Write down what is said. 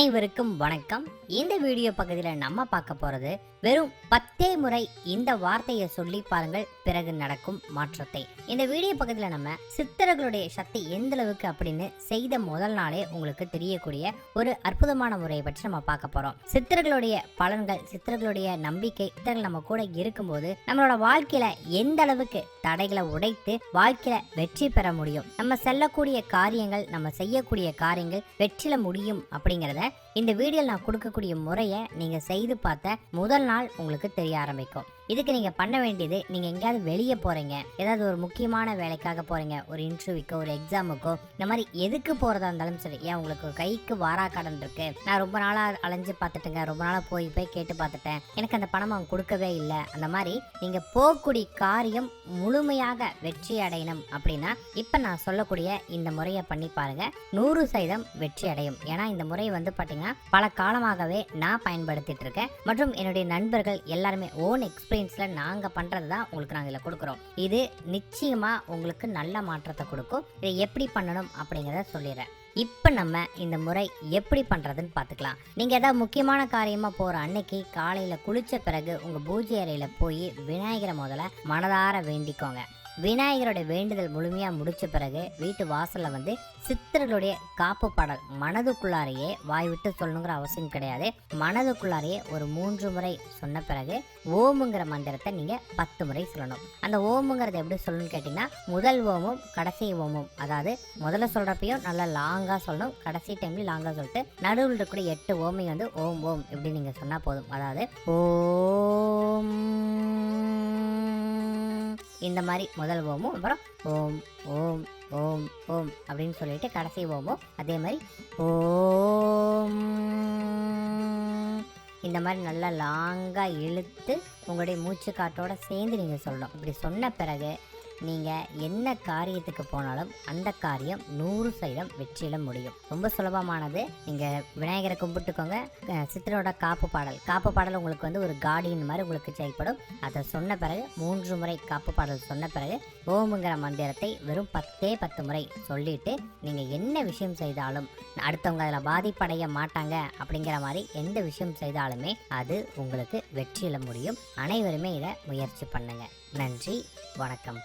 அனைவருக்கும் வணக்கம். இந்த வீடியோ பகுதியில் நம்ம பார்க்க போறது வெறும் பத்தே முறை இந்த வார்த்தையை சொல்லி பாருங்கள் பிறகு நடக்கும் மாற்றத்தை. இந்த வீடியோ பகுதியில் நம்ம சித்தர்களுடைய சக்தி எந்த அளவுக்கு அப்படின்னு செய்த முதல் நாளே உங்களுக்கு தெரியக்கூடிய ஒரு அற்புதமான முறையை பற்றி நம்ம பார்க்க போகிறோம் சித்தர்களுடைய பலன்கள் சித்தர்களுடைய நம்பிக்கை சித்தர்கள் நம்ம கூட இருக்கும்போது நம்மளோட வாழ்க்கையில எந்த அளவுக்கு தடைகளை உடைத்து வாழ்க்கையில வெற்றி பெற முடியும்? நம்ம செல்லக்கூடிய காரியங்கள் நம்ம செய்யக்கூடிய காரியங்கள் வெற்றில முடியும் அப்படிங்கிறத இந்த வீடியோ நான் கொடுக்கக்கூடிய முறையை நீங்கள் செய்து பார்த்த முதல் நாள் உங்களுக்கு தெரிய ஆரம்பிக்கும். இதுக்கு நீங்க பண்ண வேண்டியது நீங்க எங்கேயாவது வெளியே போறீங்க. ஏதாவது ஒரு முக்கியமான வேலைக்காக போறீங்க. ஒரு இன்டர்வியூக்கோ ஒரு எக்ஸாமுக்கோ இந்த மாதிரி எதுக்கு போறதா இருந்தாலும் சரி ஏன் உங்களுக்கு கைக்கு வாரா கடன் இருக்கு? நான் ரொம்ப நாளா அலைஞ்சு பார்த்துட்டுங்க. ரொம்ப நாளா போய் போய் கேட்டு பார்த்துட்டேன். எனக்கு அந்த பணம் அவங்க கொடுக்கவே இல்லை. அந்த மாதிரி நீங்க போகக்கூடிய காரியம் முழுமையாக வெற்றி அடையணும் அப்படின்னா இப்போ நான் சொல்லக்கூடிய இந்த முறையை பண்ணி பாருங்க. நூறு சதவீதம் வெற்றி அடையும். ஏன்னா இந்த முறை வந்து பாத்தீங்கன்னா பல காலமாகவே நான் பயன்படுத்திட்டு இருக்கேன். மற்றும் என்னுடைய நண்பர்கள் எல்லாருமே ஓன் எக்ஸ்பீரியன்ஸில் நாங்கள் பண்ணுறது தான் உங்களுக்கு நாங்கள் இதில் கொடுக்குறோம். இது நிச்சயமாக உங்களுக்கு நல்ல மாற்றத்தை கொடுக்கும். இதை எப்படி பண்ணணும் அப்படிங்கிறத சொல்லிடுறேன். இப்போ நம்ம இந்த முறை எப்படி பண்ணுறதுன்னு பார்த்துக்கலாம் நீங்கள் ஏதாவது முக்கியமான காரியமாக போகிற அன்னைக்கு காலையில் குளித்த பிறகு உங்கள் பூஜை அறையில் போய் விநாயகரை முதல்ல மனதார வேண்டிக்கோங்க. விநாயகரோட வேண்டுதல் முழுமையாக முடித்த பிறகு வீட்டு வாசலில் வந்து சித்தர்களுடைய காப்பு பாடல் மனதுக்குள்ளாரையே வாய் விட்டு சொல்லணுங்கிற அவசியம் கிடையாது. மனதுக்குள்ளாரையே ஒரு மூன்று முறை சொன்ன பிறகு ஓமுங்கிற மந்திரத்தை நீங்கள் பத்து முறை சொல்லணும். அந்த ஓமுங்கிறத எப்படி சொல்லணும்னு கேட்டிங்கன்னா முதல் ஓமும் கடைசி ஓமும். அதாவது முதல்ல சொல்கிறப்பையும் நல்லா லாங்காக சொல்லணும். கடைசி டைம்லையும் லாங்காக சொல்லிட்டு நடுவில் இருக்கக்கூடிய எட்டு ஓமையும் வந்து ஓம் ஓம் இப்படி நீங்கள் சொன்னால் போதும். அதாவது ஓம் இந்த மாதிரி முதல் ஓமும் அப்புறம் ஓம் ஓம் ஓம் ஓம் அப்படின்னு சொல்லிட்டு கடைசி ஓமும் அதே மாதிரி ஓம். இந்த மாதிரி நல்லா லாங்காக இழுத்து உங்களுடைய மூச்சு காட்டோட சேர்ந்து நீங்கள் சொல்லணும். இப்படி சொன்ன பிறகு நீங்கள் என்ன காரியத்துக்கு போனாலும் அந்த காரியம் நூறு சதவீதம் வெற்றியில முடியும். ரொம்ப சுலபமானது. நீங்கள் விநாயகரை கும்பிட்டுக்கோங்க. அஹ் சித்தரோட காப்பு பாடல். காப்பு பாடல் உங்களுக்கு வந்து ஒரு கார்டியன் மாதிரி உங்களுக்கு செயல்படும். அதை சொன்ன பிறகு மூன்று முறை காப்பு பாடல் சொன்ன பிறகு ஓமுங்கிற மந்திரத்தை வெறும் பத்தே பத்து முறை சொல்லிட்டு நீங்கள் என்ன விஷயம் செய்தாலும் அடுத்தவங்க அதில் பாதிப்படைய மாட்டாங்க அப்படிங்கிற மாதிரி எந்த விஷயம் செய்தாலுமே அது உங்களுக்கு வெற்றியில முடியும். அனைவருமே இதை முயற்சி பண்ணுங்கள் நன்றி வணக்கம்.